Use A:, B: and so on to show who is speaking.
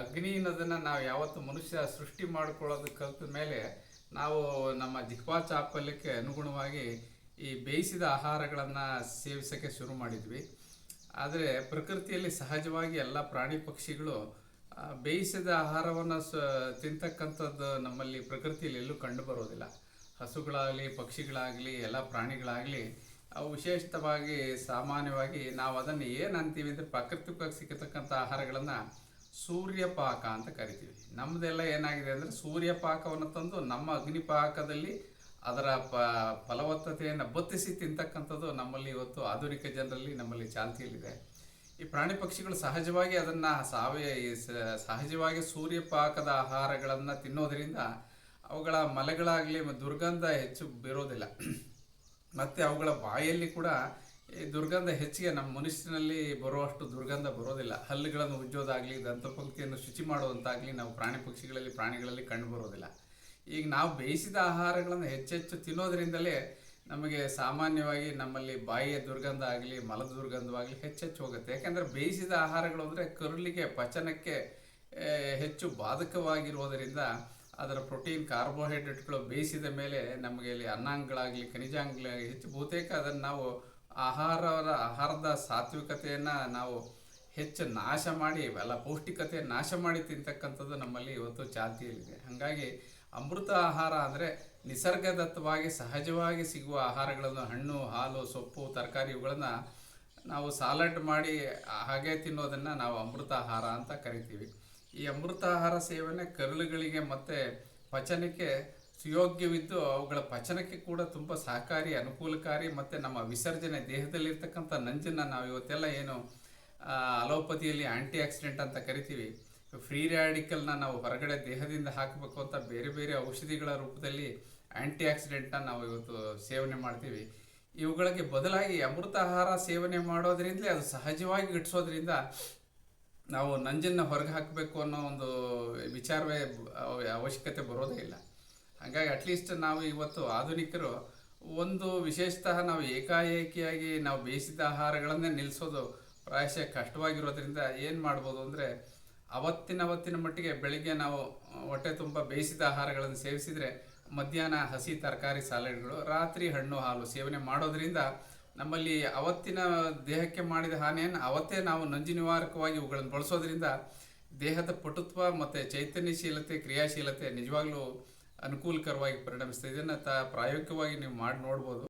A: ಅಗ್ನಿ ಅನ್ನೋದನ್ನು ನಾವು ಯಾವತ್ತು ಮನುಷ್ಯ ಸೃಷ್ಟಿ ಮಾಡ್ಕೊಳ್ಳೋದು ಕಲ್ತ ಮೇಲೆ ನಾವು ನಮ್ಮ ಜಿಹ್ವಾ ಚಾಪಲ್ಯಕ್ಕೆ ಅನುಗುಣವಾಗಿ ಈ ಬೇಯಿಸಿದ ಆಹಾರಗಳನ್ನು ಸೇವಿಸೋಕ್ಕೆ ಶುರು ಮಾಡಿದ್ವಿ. ಆದರೆ ಪ್ರಕೃತಿಯಲ್ಲಿ ಸಹಜವಾಗಿ ಎಲ್ಲ ಪ್ರಾಣಿ ಪಕ್ಷಿಗಳು ಬೇಯಿಸಿದ ಆಹಾರವನ್ನು ಸ, ತಿಂತಕ್ಕಂಥದ್ದು ನಮ್ಮಲ್ಲಿ ಪ್ರಕೃತಿಯಲ್ಲಿ ಎಲ್ಲೂ ಕಂಡು ಬರೋದಿಲ್ಲ. ಹಸುಗಳಾಗಲಿ, ಪಕ್ಷಿಗಳಾಗಲಿ, ಎಲ್ಲ ಪ್ರಾಣಿಗಳಾಗಲಿ, ಅವು ವಿಶೇಷವಾಗಿ ಸಾಮಾನ್ಯವಾಗಿ ನಾವು ಅದನ್ನು ಏನು ಅಂತೀವಿ ಅಂದರೆ ಪ್ರಾಕೃತಿಕವಾಗಿ ಸಿಕ್ಕತಕ್ಕಂಥ ಆಹಾರಗಳನ್ನು ಸೂರ್ಯಪಾಕ ಅಂತ ಕರಿತೀವಿ. ನಮ್ಮದೆಲ್ಲ ಏನಾಗಿದೆ ಅಂದರೆ ಸೂರ್ಯಪಾಕವನ್ನು ತಂದು ನಮ್ಮ ಅಗ್ನಿಪಾಕದಲ್ಲಿ ಅದರ ಪ, ಫಲವತ್ತತೆಯನ್ನು ಬತ್ತಿಸಿ ತಿಂತಕ್ಕಂಥದ್ದು ನಮ್ಮಲ್ಲಿ ಇವತ್ತು ಆಧುನಿಕ ಜನರಲ್ಲಿ ನಮ್ಮಲ್ಲಿ ಚಾಲ್ತಿಯಲ್ಲಿದೆ. ಈ ಪ್ರಾಣಿ ಪಕ್ಷಿಗಳು ಸಹಜವಾಗಿ ಅದನ್ನು ಸಾವಯ ಸಹಜವಾಗಿ ಸೂರ್ಯಪಾಕದ ಆಹಾರಗಳನ್ನು ತಿನ್ನೋದರಿಂದ ಅವುಗಳ ಮಲೆಗಳಾಗಲಿ ದುರ್ಗಂಧ ಹೆಚ್ಚು ಬೀರೋದಿಲ್ಲ. ಮತ್ತು ಅವುಗಳ ಬಾಯಲ್ಲಿ ಕೂಡ ಈ ದುರ್ಗಂಧ ಹೆಚ್ಚಿಗೆ ನಮ್ಮ ಮನುಷ್ಯನಲ್ಲಿ ಬರುವಷ್ಟು ದುರ್ಗಂಧ ಬರೋದಿಲ್ಲ. ಹಲ್ಲುಗಳನ್ನು ಉಜ್ಜೋದಾಗಲಿ, ದಂತಪಂಕ್ತಿಯನ್ನು ಶುಚಿ ಮಾಡುವಂತಾಗಲಿ ನಾವು ಪ್ರಾಣಿ ಪಕ್ಷಿಗಳಲ್ಲಿ, ಪ್ರಾಣಿಗಳಲ್ಲಿ ಕಂಡು ಬರೋದಿಲ್ಲ. ಈಗ ನಾವು ಬೇಯಿಸಿದ ಆಹಾರಗಳನ್ನು ಹೆಚ್ಚೆಚ್ಚು ತಿನ್ನೋದ್ರಿಂದಲೇ ನಮಗೆ ಸಾಮಾನ್ಯವಾಗಿ ನಮ್ಮಲ್ಲಿ ಬಾಯಿಯ ದುರ್ಗಂಧ ಆಗಲಿ, ಮಲದ ದುರ್ಗಂಧವಾಗಲಿ ಹೆಚ್ಚೆಚ್ಚು ಹೋಗುತ್ತೆ. ಯಾಕೆಂದರೆ ಬೇಯಿಸಿದ ಆಹಾರಗಳು ಅಂದರೆ ಕರುಳಿಗೆ, ಪಚನಕ್ಕೆ ಹೆಚ್ಚು ಬಾಧಕವಾಗಿರುವುದರಿಂದ ಅದರ ಪ್ರೋಟೀನ್, ಕಾರ್ಬೋಹೈಡ್ರೇಟ್ಗಳು ಬೇಯಿಸಿದ ಮೇಲೆ ನಮಗೆ ಇಲ್ಲಿ ಅನ್ನಾಂಗಗಳಾಗಲಿ ಖನಿಜಾಂಗಗಳಾಗಲಿ ಹೆಚ್ಚು ಬಹುತೇಕ ಅದನ್ನು ನಾವು ಆಹಾರದ ಆಹಾರದ ಸಾತ್ವಿಕತೆಯನ್ನು ನಾವು ಹೆಚ್ಚು ನಾಶ ಮಾಡಿ ಎಲ್ಲ ಪೌಷ್ಟಿಕತೆ ನಾಶ ಮಾಡಿ ತಿಂತಕ್ಕಂಥದ್ದು ನಮ್ಮಲ್ಲಿ ಇವತ್ತು ಚಾಲ್ತಿಯಲ್ಲಿದೆ ಹಾಗಾಗಿ ಅಮೃತ ಆಹಾರ ಅಂದರೆ ನಿಸರ್ಗದತ್ತವಾಗಿ ಸಹಜವಾಗಿ ಸಿಗುವ ಆಹಾರಗಳನ್ನು ಹಣ್ಣು, ಹಾಲು, ಸೊಪ್ಪು, ತರಕಾರಿ ಇವುಗಳನ್ನು ನಾವು ಸಾಲಡ್ ಮಾಡಿ ಹಾಗೆ ತಿನ್ನೋದನ್ನು ನಾವು ಅಮೃತ ಆಹಾರ ಅಂತ ಕರಿತೀವಿ. ಈ ಅಮೃತ ಆಹಾರ ಸೇವನೆ ಕರುಳುಗಳಿಗೆ ಮತ್ತು ಪಚನಕ್ಕೆ ಸುಯೋಗ್ಯವಿದ್ದು ಅವುಗಳ ಪಚನಕ್ಕೆ ಕೂಡ ತುಂಬ ಸಹಕಾರಿ, ಅನುಕೂಲಕಾರಿ ಮತ್ತು ನಮ್ಮ ವಿಸರ್ಜನೆ ದೇಹದಲ್ಲಿರ್ತಕ್ಕಂಥ ನಂಜನ್ನು ನಾವು ಇವತ್ತೆಲ್ಲ ಏನು ಅಲೋಪತಿಯಲ್ಲಿ ಆ್ಯಂಟಿ ಆಕ್ಸಿಡೆಂಟ್ ಅಂತ ಕರಿತೀವಿ. ಫ್ರೀ ರ್ಯಾಡಿಕಲ್ನ ನಾವು ಹೊರಗಡೆ ದೇಹದಿಂದ ಹಾಕಬೇಕು ಅಂತ ಬೇರೆ ಬೇರೆ ಔಷಧಿಗಳ ರೂಪದಲ್ಲಿ ಆ್ಯಂಟಿ ಆಕ್ಸಿಡೆಂಟ್ನ ನಾವು ಇವತ್ತು ಸೇವನೆ ಮಾಡ್ತೀವಿ. ಇವುಗಳಿಗೆ ಬದಲಾಗಿ ಅಮೃತ ಆಹಾರ ಸೇವನೆ ಮಾಡೋದ್ರಿಂದಲೇ ಅದು ಸಹಜವಾಗಿ ಗಿಟ್ಟಿಸೋದ್ರಿಂದ ನಾವು ನಂಜನ್ನು ಹೊರಗೆ ಹಾಕಬೇಕು ಅನ್ನೋ ಒಂದು ವಿಚಾರವೇ ಅವ- ಅವಶ್ಯಕತೆ ಬರೋದೇ ಇಲ್ಲ. ಹಾಗಾಗಿ ಅಟ್ಲೀಸ್ಟ್ ನಾವು ಇವತ್ತು ಆಧುನಿಕರು ಒಂದು ವಿಶೇಷತಃ ನಾವು ಏಕಾಏಕಿಯಾಗಿ ನಾವು ಬೇಯಿಸಿದ ಆಹಾರಗಳನ್ನೇ ನಿಲ್ಲಿಸೋದು ಪ್ರಾಯಶಃ ಕಷ್ಟವಾಗಿರೋದ್ರಿಂದ ಏನು ಮಾಡ್ಬೋದು ಅಂದರೆ ಅವತ್ತಿನ ಅವತ್ತಿನ ಮಟ್ಟಿಗೆ ಬೆಳಿಗ್ಗೆ ನಾವು ಹೊಟ್ಟೆ ತುಂಬ ಬೇಯಿಸಿದ ಆಹಾರಗಳನ್ನು ಸೇವಿಸಿದರೆ ಮಧ್ಯಾಹ್ನ ಹಸಿ ತರಕಾರಿ ಸಾಲಡ್ಗಳು, ರಾತ್ರಿ ಹಣ್ಣು ಹಾಲು ಸೇವನೆ ಮಾಡೋದ್ರಿಂದ ನಮ್ಮಲ್ಲಿ ಅವತ್ತಿನ ದೇಹಕ್ಕೆ ಮಾಡಿದ ಹಾನಿಯನ್ನು ಅವತ್ತೇ ನಾವು ನಂಜು ನಿವಾರಕವಾಗಿ ಇವುಗಳನ್ನು ಬಳಸೋದ್ರಿಂದ ದೇಹದ ಪಟುತ್ವ ಮತ್ತು ಚೈತನ್ಯಶೀಲತೆ, ಕ್ರಿಯಾಶೀಲತೆ ನಿಜವಾಗ್ಲೂ ಅನುಕೂಲಕರವಾಗಿ ಪರಿಣಮಿಸ್ತದೆ ಇದನ್ನು ತ ಪ್ರಾಯೋಗಿಕವಾಗಿ ನೀವು ಮಾಡಿ ನೋಡ್ಬೋದು.